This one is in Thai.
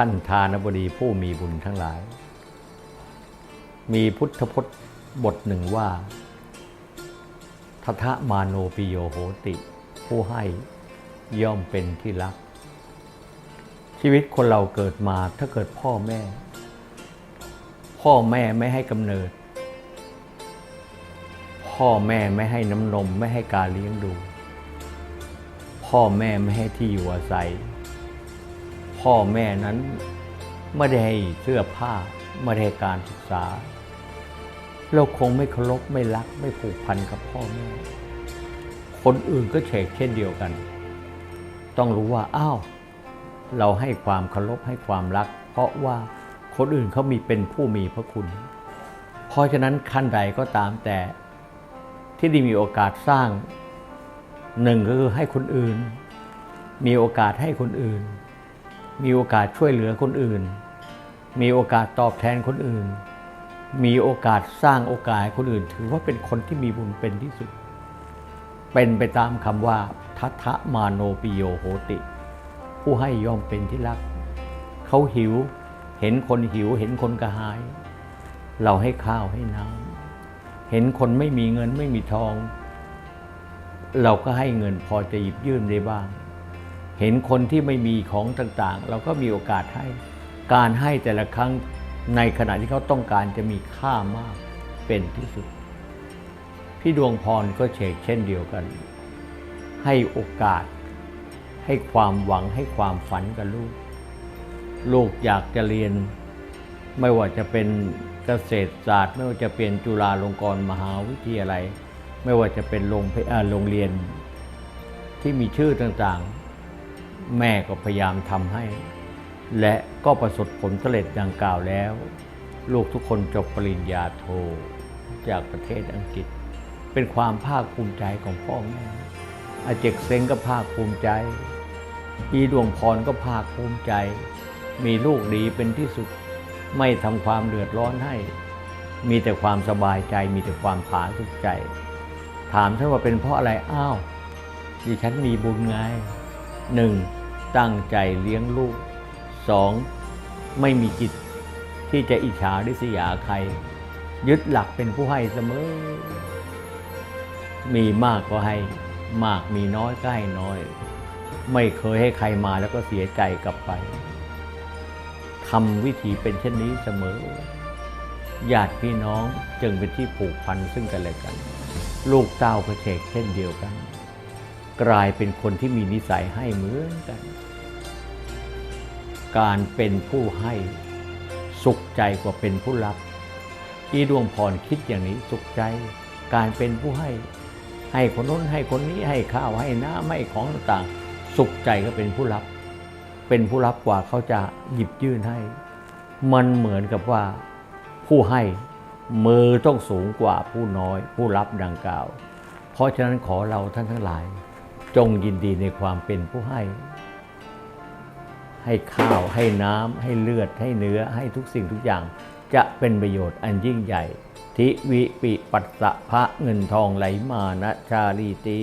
ท่านทานบดีผู้มีบุญทั้งหลาย มีพุทธพจน์บทหนึ่งว่าทัทะมาโนปิโยโหติ ผู้ให้ย่อมเป็นที่รัก ชีวิตคนเราเกิดมาถ้าเกิดพ่อแม่ พ่อแม่ไม่ให้กำเนิด พ่อแม่ไม่ให้น้ำนมไม่ให้การเลี้ยงดู พ่อแม่ไม่ให้ที่อยู่อาศัย พ่อแม่นั้นไม่ได้ให้เสื้อผ้าไม่ได้การศึกษา เราคงไม่เคารพไม่รักไม่ผูกพันกับพ่อแม่ คนอื่นก็เฉกเช่นเดียวกัน ต้องรู้ว่าอ้าวเราให้ความเคารพให้ความรัก เพราะว่าคนอื่นเขามีเป็นผู้มีพระคุณ เพราะฉะนั้นขั้นใดก็ตามแต่ที่ได้มีโอกาสสร้างหนึ่งก็คือให้คนอื่น มีโอกาสให้คนอื่น มีโอกาสช่วยเหลือคนอื่น มีโอกาสตอบแทนคนอื่น มีโอกาสสร้างโอกาสให้คนอื่น ถือว่าเป็นคนที่มีบุญเป็นที่สุด เป็นไปตามคำว่าทัทธมาโนปิโยโหติ ผู้ให้ย่อมเป็นที่รัก เขาหิว เห็นคนหิว เห็นคนกระหาย เราให้ข้าวให้น้ำเห็นคนไม่มีเงินไม่มีทอง เราก็ให้เงินพอจะหยิบยื่นได้บ้าง เห็นคนที่ไม่มีของต่างๆ เราก็มีโอกาสให้ การให้แต่ละครั้งในขณะที่เขาต้องการจะมีค่ามากเป็นที่สุด พี่ดวงพรก็เชกเช่นเดียวกัน ให้โอกาส ให้ความหวังให้ความฝันกับลูก ลูกอยากจะเรียน ไม่ว่าจะเป็นเกษตรศาสตร์ ไม่ว่าจะเป็นจุฬาลงกรณ์มหาวิทยาลัย ไม่ว่าจะเป็นโรงเรงเรียนที่มีชื่อต่างๆ แม่ก็พยายามทำให้ และก็ประสบผลสำเร็จดังกล่าวแล้ว ลูกทุกคนจบปริญญาโทจากประเทศอังกฤษ เป็นความภาคภูมิใจของพ่อแม่อาเจกเซ็งก็ภาคภูมิใจ อีดวงพรก็ภาคภูมิใจ มีลูกดีเป็นที่สุด ไม่ทำความเดือดร้อนให้ มีแต่ความสบายใจ มีแต่ความผาสุกใจ ถามฉันว่าเป็นเพราะอะไร อ้าวดิฉันมีบุญไง หนึ่งตั้งใจเลี้ยงลูกสองไม่มีจิตที่จะอิจฉาริษยาใคร ยึดหลักเป็นผู้ให้เสมอ มีมากก็ให้ มากมีน้อยก็ให้น้อย ไม่เคยให้ใครมาแล้วก็เสียใจกลับไปทำวิธีเป็นเช่นนี้เสมอ ญาติพี่น้องจึงเป็นที่ผูกพันซึ่งกันและกัน ลูกเต้าก็เชกเช่นเดียวกัน กลายเป็นคนที่มีนิสัยให้เหมือนกัน การเป็นผู้ให้สุขใจกว่าเป็นผู้รับที่ดวงพรคิดอย่างนี้สุขใจ การเป็นผู้ให้ ให้คนน้นให้คนนี้ให้ข้าวให้น้ำให้ของต่างๆ สุขใจก็เป็นผู้รับ เป็นผู้รับกว่าเขาจะหยิบยื่นให้ มันเหมือนกับว่าผู้ให้มือต้องสูงกว่าผู้น้อย ผู้รับดังกล่าว เพราะฉะนั้นขอเราท่านทั้งหลาย จงยินดีในความเป็นผู้ให้ ให้ข้าวให้น้ำให้เลือดให้เนื้อให้ทุกสิ่งทุกอย่างจะเป็นประโยชน์อันยิ่งใหญ่ ทิวิปิปัสสะพระเงินทองไหลมานะชาลีตี